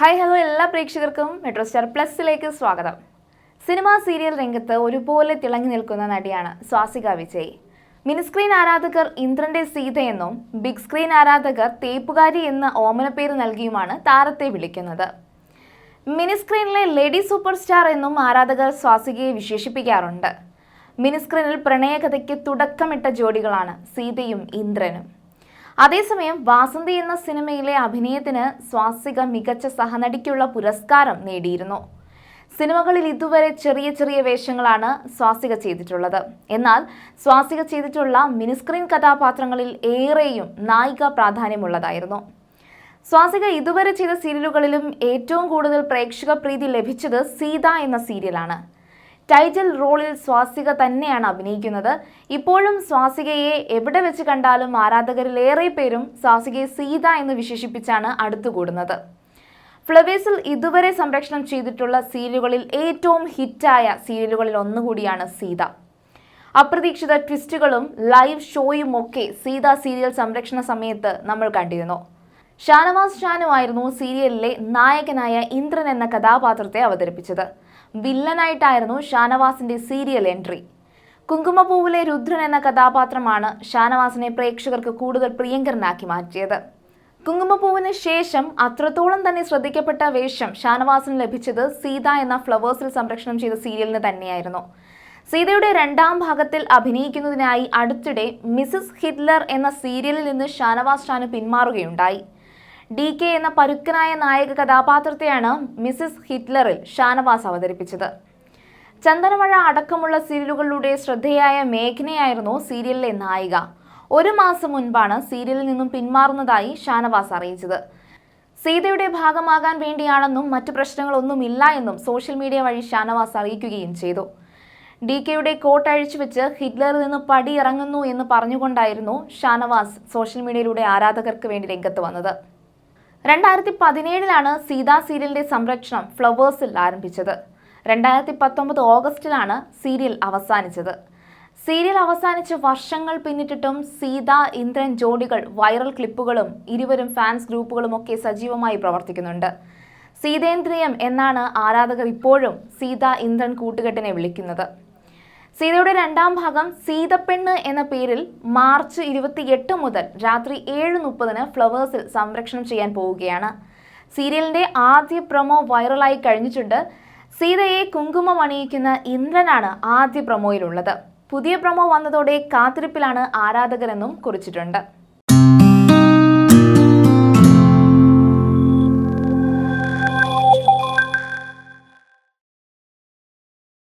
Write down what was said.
Hi hello എല്ലാ പ്രേക്ഷകർക്കും metro star പ്ലസിലേക്ക് സ്വാഗതം. സിനിമാ സീരിയൽ രംഗത്ത് ഒരുപോലെ തിളങ്ങി നിൽക്കുന്ന നടിയാണ് സ്വാസിക വിജയ്. മിനിസ്ക്രീൻ ആരാധകർ ഇന്ദ്രന്റെ സീതയെന്നും ബിഗ് സ്ക്രീൻ ആരാധകർ തേപ്പുകാരി എന്ന ഓമനപ്പേര് നൽകിയുമാണ് താരത്തെ വിളിക്കുന്നത്. മിനിസ്ക്രീനിലെ ലേഡി സൂപ്പർ സ്റ്റാർ എന്നും ആരാധകർ സ്വാസികയെ വിശേഷിപ്പിക്കാറുണ്ട്. മിനിസ്ക്രീനിൽ പ്രണയകഥയ്ക്ക് തുടക്കമിട്ട ജോഡികളാണ് സീതയും ഇന്ദ്രനും. അതേസമയം വാസന്തി എന്ന സിനിമയിലെ അഭിനയത്തിന് സ്വാസിക മികച്ച സഹനടിക്കുള്ള പുരസ്കാരം നേടിയിരുന്നു. സിനിമകളിൽ ഇതുവരെ ചെറിയ ചെറിയ വേഷങ്ങളാണ് സ്വാസിക ചെയ്തിട്ടുള്ളത്. എന്നാൽ സ്വാസിക ചെയ്തിട്ടുള്ള മിനിസ്ക്രീൻ കഥാപാത്രങ്ങളിൽ ഏറെയും നായിക പ്രാധാന്യമുള്ളതായിരുന്നു. സ്വാസിക ഇതുവരെ ചെയ്ത സീരിയലുകളിലും ഏറ്റവും കൂടുതൽ പ്രേക്ഷക പ്രീതി ലഭിച്ചത് സീത എന്ന സീരിയലാണ്. ടൈറ്റിൽ റോളിൽ സ്വാസിക തന്നെയാണ് അഭിനയിക്കുന്നത്. ഇപ്പോഴും സ്വാസികയെ എവിടെ വെച്ച് കണ്ടാലും ആരാധകരിലേറെ പേരും സ്വാസികയെ സീത എന്ന് വിശേഷിപ്പിച്ചാണ് അടുത്തുകൂടുന്നത്. ഫ്ലവേഴ്സിൽ ഇതുവരെ സംരക്ഷണം ചെയ്തിട്ടുള്ള സീരിയലുകളിൽ ഏറ്റവും ഹിറ്റായ സീരിയലുകളിൽ ഒന്നുകൂടിയാണ് സീത. അപ്രതീക്ഷിത ട്വിസ്റ്റുകളും ലൈവ് ഷോയും ഒക്കെ സീത സീരിയൽ സംരക്ഷണ സമയത്ത് നമ്മൾ കണ്ടിരുന്നു. ഷാനവാസ് ഷാനുമായിരുന്നു സീരിയലിലെ നായകനായ ഇന്ദ്രൻ എന്ന കഥാപാത്രത്തെ അവതരിപ്പിച്ചത്. വില്ലനായിട്ടായിരുന്നു ഷാനവാസിന്റെ സീരിയൽ എൻട്രി. കുങ്കുമപ്പൂവിലെ രുദ്രൻ എന്ന കഥാപാത്രമാണ് ഷാനവാസിനെ പ്രേക്ഷകർക്ക് കൂടുതൽ പ്രിയങ്കരനാക്കി മാറ്റിയത്. കുങ്കുമപ്പൂവിന് ശേഷം അത്രത്തോളം തന്നെ ശ്രദ്ധിക്കപ്പെട്ട വേഷം ഷാനവാസിന് ലഭിച്ചത് സീത എന്ന ഫ്ലവേഴ്സിൽ സംരക്ഷണം ചെയ്ത സീരിയലിന് തന്നെയായിരുന്നു. സീതയുടെ രണ്ടാം ഭാഗത്തിൽ അഭിനയിക്കുന്നതിനായി അടുത്തിടെ മിസസ് ഹിറ്റ്ലർ എന്ന സീരിയലിൽ നിന്ന് ഷാനവാസ് ഷാന് പിന്മാറുകയുണ്ടായി. ഡി കെ എന്ന പരുക്കനായ നായക കഥാപാത്രത്തെയാണ് മിസ്സിസ് ഹിറ്റ്ലറിൽ ഷാനവാസ് അവതരിപ്പിച്ചത്. ചന്ദനമഴ അടക്കമുള്ള സീരിയലുകളിലൂടെ ശ്രദ്ധേയായ മേഘനയായിരുന്നു സീരിയലിലെ നായിക. ഒരു മാസം മുൻപാണ് സീരിയലിൽ നിന്നും പിന്മാറുന്നതായി ഷാനവാസ് അറിയിച്ചത്. സീതയുടെ ഭാഗമാകാൻ വേണ്ടിയാണെന്നും മറ്റു പ്രശ്നങ്ങളൊന്നുമില്ല എന്നും സോഷ്യൽ മീഡിയ വഴി ഷാനവാസ് അറിയിക്കുകയും ചെയ്തു. ഡി കെയുടെ കോട്ട് അഴിച്ചു വെച്ച് ഹിറ്റ്ലറിൽ നിന്ന് പടിയിറങ്ങുന്നു എന്ന് പറഞ്ഞുകൊണ്ടായിരുന്നു ഷാനവാസ് സോഷ്യൽ മീഡിയയിലൂടെ ആരാധകർക്ക് വേണ്ടി രംഗത്ത് വന്നത്. രണ്ടായിരത്തി പതിനേഴിലാണ് സീതാ സീരിയലിന്റെ സംരക്ഷണം ഫ്ലവേഴ്സിൽ ആരംഭിച്ചത്. രണ്ടായിരത്തി പത്തൊമ്പത് ഓഗസ്റ്റിലാണ് സീരിയൽ അവസാനിച്ചത്. സീരിയൽ അവസാനിച്ച് വർഷങ്ങൾ പിന്നിട്ടിട്ടും സീത ഇന്ദ്രൻ ജോഡികൾ വൈറൽ ക്ലിപ്പുകളും ഇരുവരും ഫാൻസ് ഗ്രൂപ്പുകളും ഒക്കെ സജീവമായി പ്രവർത്തിക്കുന്നുണ്ട്. സീതേന്ദ്രിയം എന്നാണ് ആരാധകർ ഇപ്പോഴും സീത ഇന്ദ്രൻ കൂട്ടുകെട്ടിനെ വിളിക്കുന്നത്. സീതയുടെ രണ്ടാം ഭാഗം സീതപ്പെണ്ണ് എന്ന പേരിൽ മാർച്ച് ഇരുപത്തിയെട്ട് മുതൽ രാത്രി ഏഴ് മുപ്പതിന് ഫ്ലവേഴ്സിൽ സംരക്ഷണം ചെയ്യാൻ പോവുകയാണ്. സീരിയലിന്റെ ആദ്യ പ്രൊമോ വൈറലായി കഴിഞ്ഞിട്ടുണ്ട്. സീതയെ കുങ്കുമം അണിയിക്കുന്ന ഇന്ദ്രനാണ് ആദ്യ പ്രൊമോയിലുള്ളത്. പുതിയ പ്രൊമോ വന്നതോടെ കാത്തിരിപ്പിലാണ് ആരാധകരെന്നും കുറിച്ചിട്ടുണ്ട്.